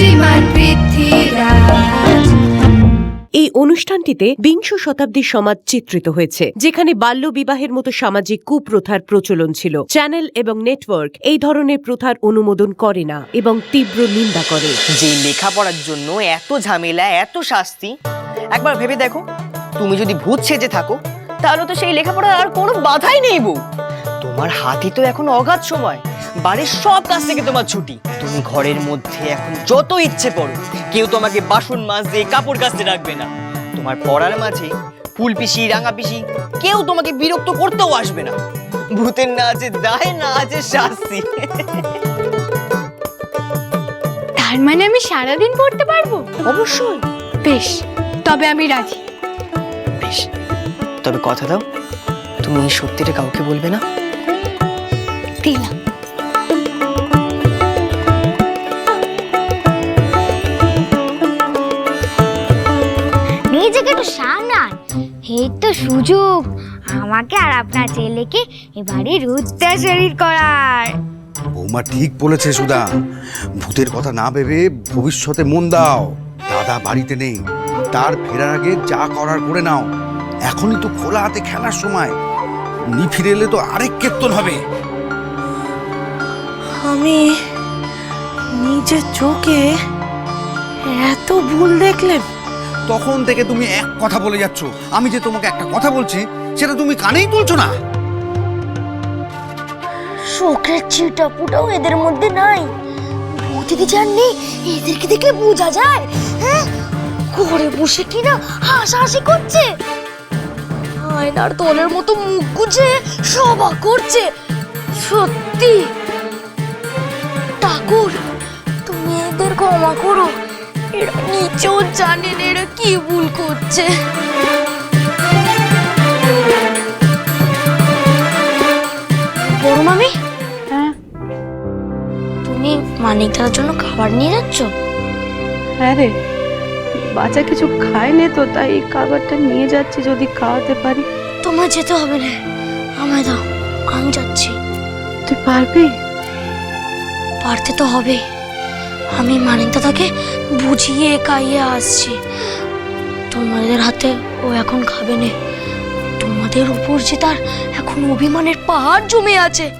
শ্রীমান পৃথ্বীরাজ। এই অনুষ্ঠানটিতে বিংশ শতাব্দীর সমাজ চিত্রিত হয়েছে যেখানে বাল্য বিবাহের মতো সামাজিক কুপ্রথার প্রচলন ছিল। চ্যানেল এবং নেটওয়ার্ক এই ধরনের প্রথার অনুমোদন করে না এবং তীব্র নিন্দা করে। যে লেখাপড়ার জন্য এত ঝামেলা এত শাস্তি একবার ভেবে দেখো। তুমি যদি ভূত সেজে থাকো তাহলে তো সেই লেখাপড়ার আর কোনো বাধাই নেই বউ। তোমার হাতে তো এখন অগাধ সময়। বাড়ির সব কাজ থেকে তোমার ছুটি। তুমি ঘরের মধ্যে এখন যত ইচ্ছে পড়ো কেউ তোমাকে বাসন মাজতে কাপড় কাচতে রাখবে না। তোমার পড়ার মাঝে ফুল পিসি রাঙা পিসি কেউ তোমাকে বিরক্ত করতেও আসবে না। ভূতের না আছে দায় না আছে শাস্তি। তার মানে আমি সারাদিন পড়তে পারব? অবশ্যই। বেশ তবে আমি রাজি। বেশ তবে কথা দাও তুমি এই সত্যিটা কাউকে বলবে না? দিলাম। এই তো সুযোগ। আমাকে আর আপনার ছেলেকে এবারে অত্যাচারী করার। বৌমা ঠিক বলেছে সুধা। ভূতের কথা না ভেবে ভবিষ্যতে মন দাও। দাদা বাড়িতে নেই। তার ফেরার আগে যা করার করে নাও। এখনই তো খোলা হাতে খেলার সময়। উনি ফিরে এলে তো আরেক কীর্তন হবে। আমি নিজের চোখে এত ভুল দেখলেন তখন থেকে তুমি এক কথা বলে যাচ্ছ। আমি যে তোমাকে একটা কথা বলছি, সেটা তুমি কানেই তুলছো না। শোকের চিটা পুটাও এদের মধ্যে নাই। ভূতিদি জাননি এদেরকে দেখলে বোঝা যায় হ্যাঁ? ঘরে বসে কিনা হাসাহাসি করছে? আয়নার তলের মতো মুখ গুজে সভা করছে। সত্যি? ঠাকুর, তুমি এদের ক্ষমা করো। এরা নিচেও জানেন এরা কি ভুল করছে। বড় মামি? হ্যাঁ। তুমি মানিক দাদার জন্য খাবার নিয়ে যাচ্ছ? হ্যাঁ রে বাচ্চা কিছু খায়নি তো তাই এই খাবারটা নিয়ে যাচ্ছি যদি খাওয়াতে পারি। তোমার যেতে হবে না আমায় দাও আমি যাচ্ছি। তুই পারবি? পারতে তো হবে আমি মানিক দাদাকে বুঝিয়ে খাইয়ে আসছি। তোমাদের হাতে ও এখন খাবে না। তোমাদের উপর যে তার এখন অভিমানের পাহাড় জমে আছে।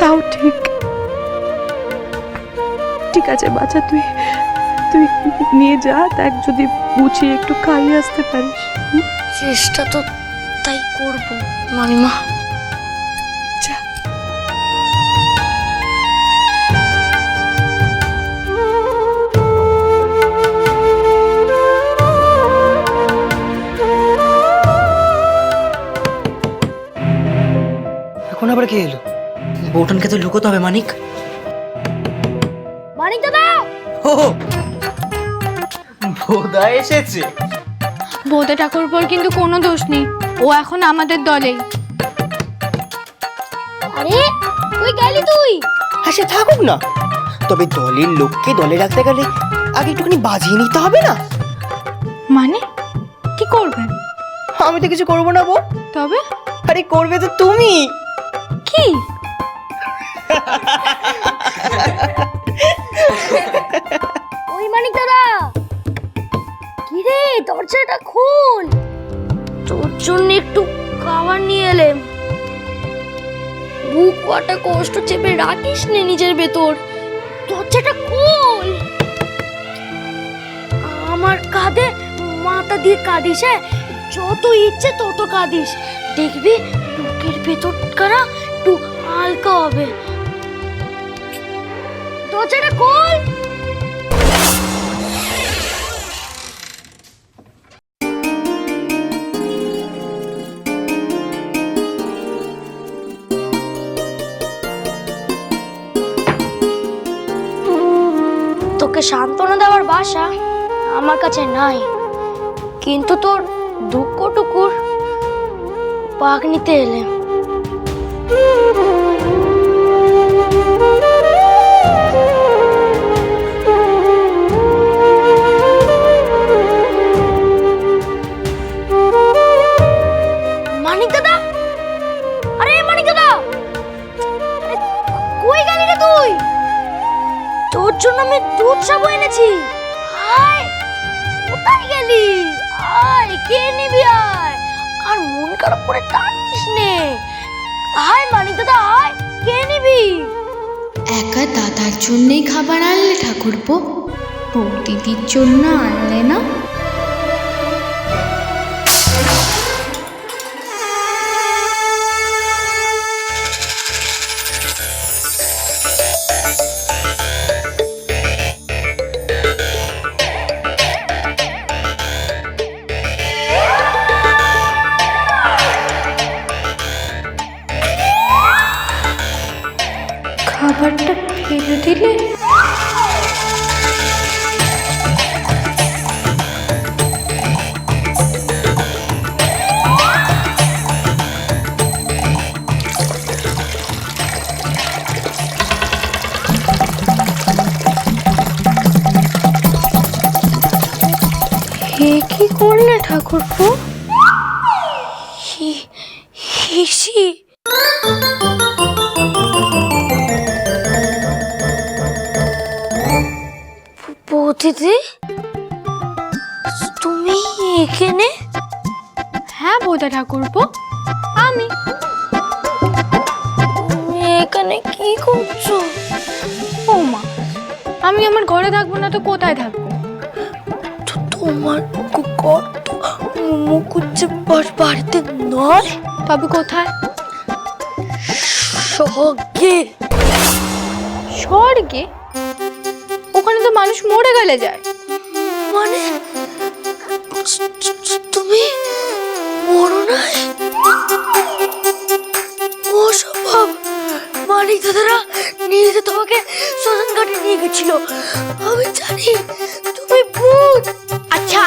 তাও ঠিক। ঠিক আছে বাচ্চা তুই তুই নিয়ে যা দেখ যদি বুঝিয়ে একটু খাইয়ে আসতে পারিস। চেষ্টা তো তাই করব মামিমা। আবার কে এলো? বউটানকে তো লুকোতে হবে মানিক। মানিক দাদা! ও বোধা এসেছে। বৌদা ঠাকুরপোর কিন্তু কোনো দোষ নেই। ও এখন আমাদের দলেই। আরে তুই গেলি তুই? হ্যাঁ সে থাকুক না। তবে দলের লোককে দলে রাখতে গেলে আগে একটুখানি বাজিয়ে নিতে হবে না? মানে? কি করবেন আমি তো কিছু করব না বউ। তবে? আরে করবে তো তুমি। কি ওই মানিক দাদা কি রে, দরজাটা খোল। তোর জন্য একটু খাবার নিয়ে এলাম। বুক কটা কষ্ট চেপে রাখিস নে নিজের ভেতর। দরজাটা খোল। আমার কাঁধে মাথা দিয়ে কাঁদিস হ্যাঁ? যত ইচ্ছে তত কাঁদিস। দেখবি বুকের ভেতর কারা একটু হালকা হবে। দরজাটা খোল। তোকে সান্ত্বনা দেওয়ার বাসা আমার কাছে নাই। কিন্তু তোর দুঃখটুকুর পাক নিতে এলে। জন্য আমি দুধ সাবু এনেছি। আয়, কোথায় গেলি? আয়, কে নিবি আয়? আর মন খারাপ করে কাঁদিস নে। আয় মানি দাদা, আয়, কে নিবি? একা দাদার জন্যই খাবার আনলে ঠাকুরপো? বৌদিদির জন্য আনলে না? খাবারটা ফেলে দিলে হে কি করলে ঠাকুরপো হি- হিসি বৌদিদি তুমি এখানে? হ্যাঁ বোধা ঠাকুরপো আমি। তুমি এখানে কি করছ? ও মা আমি আমার ঘরে থাকব না তো কোথায় থাকব? তোমার ঘর তো মুকুজ্জে বাড়িতে নয়? তবে কোথায়? স্বর্গে। স্বর্গে? মানুষ মরে গেলে যায়। মানে তুমি মরো নাই অসম্ভব। মালিক দাদারা নিজে তোমাকে শ্মশান ঘাটে নিয়ে গেছিল। আমি জানি তুমি ভূত। আচ্ছা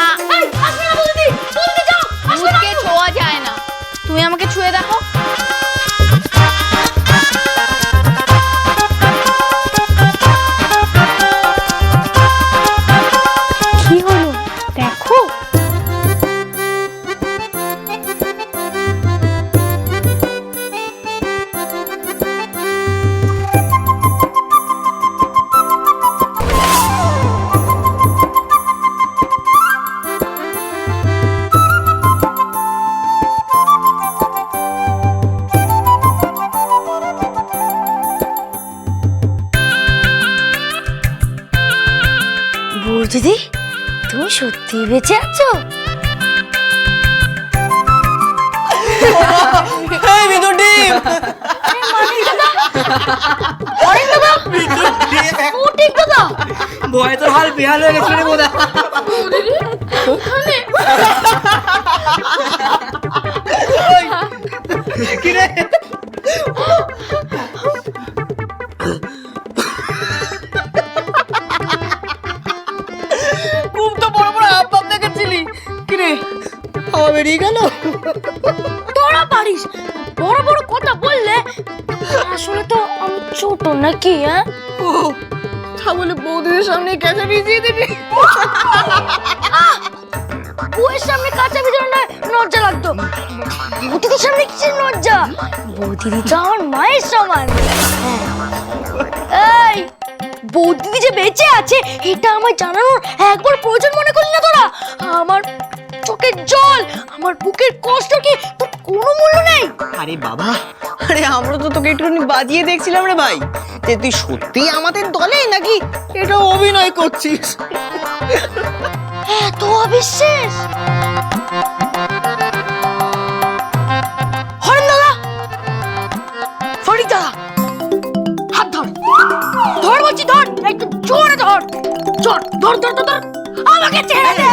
দিদি তুমি সত্যি বেঁচে আছো? দাদা? ভয় তো হাল বেহাল হয়ে গেছে রে বোধা বেরিয়ে গেল। তোরা পারিস বড় বড় কথা বললে আসলে তো আমি ছোট নাকি হ্যাঁ? ও তাহলে বৌদিদের সামনে ভিজিয়ে দিবি। বউয়ের সামনে কাঁচা ভিতরে না লজ্জা লাগতো। বৌদিদির সামনে কিসের বৌদিদি তো আমার মায়ের সমান। হ্যাঁ। এই বৌদিদি যে বেঁচে আছে এটা আমার জানানোর একবার প্রয়োজন মনে করলি না তোরা? আমার চোখের জল আমার বুকের কষ্ট কি তোর কোনো মূল্য নেই। আরে বাবা আরে আমরা তো তোকে একটুখানি বাজিয়ে দেখছিলাম রে ভাই। যে তুই সত্যি আমাদের দলে নাকি এটা অভিনয় করছিস? এত অবিশ্বাস। ফরিদ দাদা ধর। ধর বলছি ধর। একটু জোরে ধর। ধর ধর ধর ধর ধর। আমাকে ছেড়ে দে।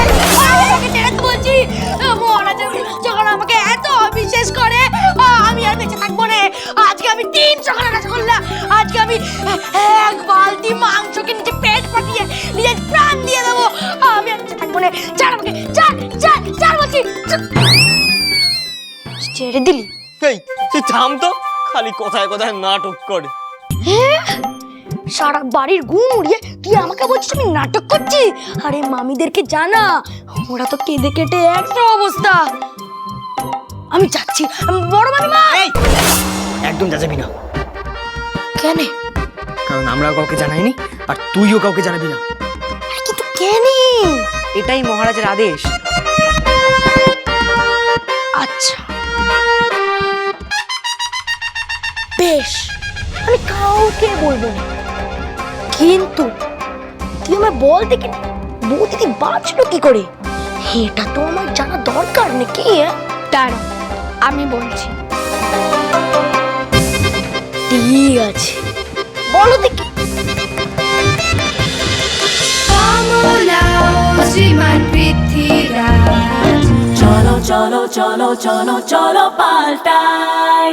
আমি রসগোল্লা আজকে আমি এক বালতি মাংসকে নিচে পেট পাঠিয়ে নিজের প্রাণ দিয়ে দেবো। আমি আর থাকব না। ছাড় আমাকে ছাড় ছাড় ছাড় বলছি। ছেড়ে দিলি? এই তুই থাম তো। খালি কোথায় কোথায় নাটক করে। সারা বাড়ির গুম উড়িয়ে তুই আমাকে বলছিস আমি নাটক করছি? আরে মামিদেরকে জানা ওরা তো কেঁদে কেটে একটা অবস্থা। আমি যাচ্ছি। বড় মামিমা! এই একদম যাচাবি না। কেন? কারণ আমরা কাউকে জানাইনি আর তুইও কাউকে জানাবি না। কিন্তু কেন? এটাই মহারাজের আদেশ। আচ্ছা। বেশ আমি কাউকে বলব না। কিন্তু তুই আমার বল দেখে বউ দিদি বাঁচলো কি করে? এটা তো আমার জানা দরকার নাকি হ্যাঁ? দাঁড়া আমি বলছি। ঠিক আছে বলো দেখি। চলো চলো চলো চলো চলো পাল্টাই।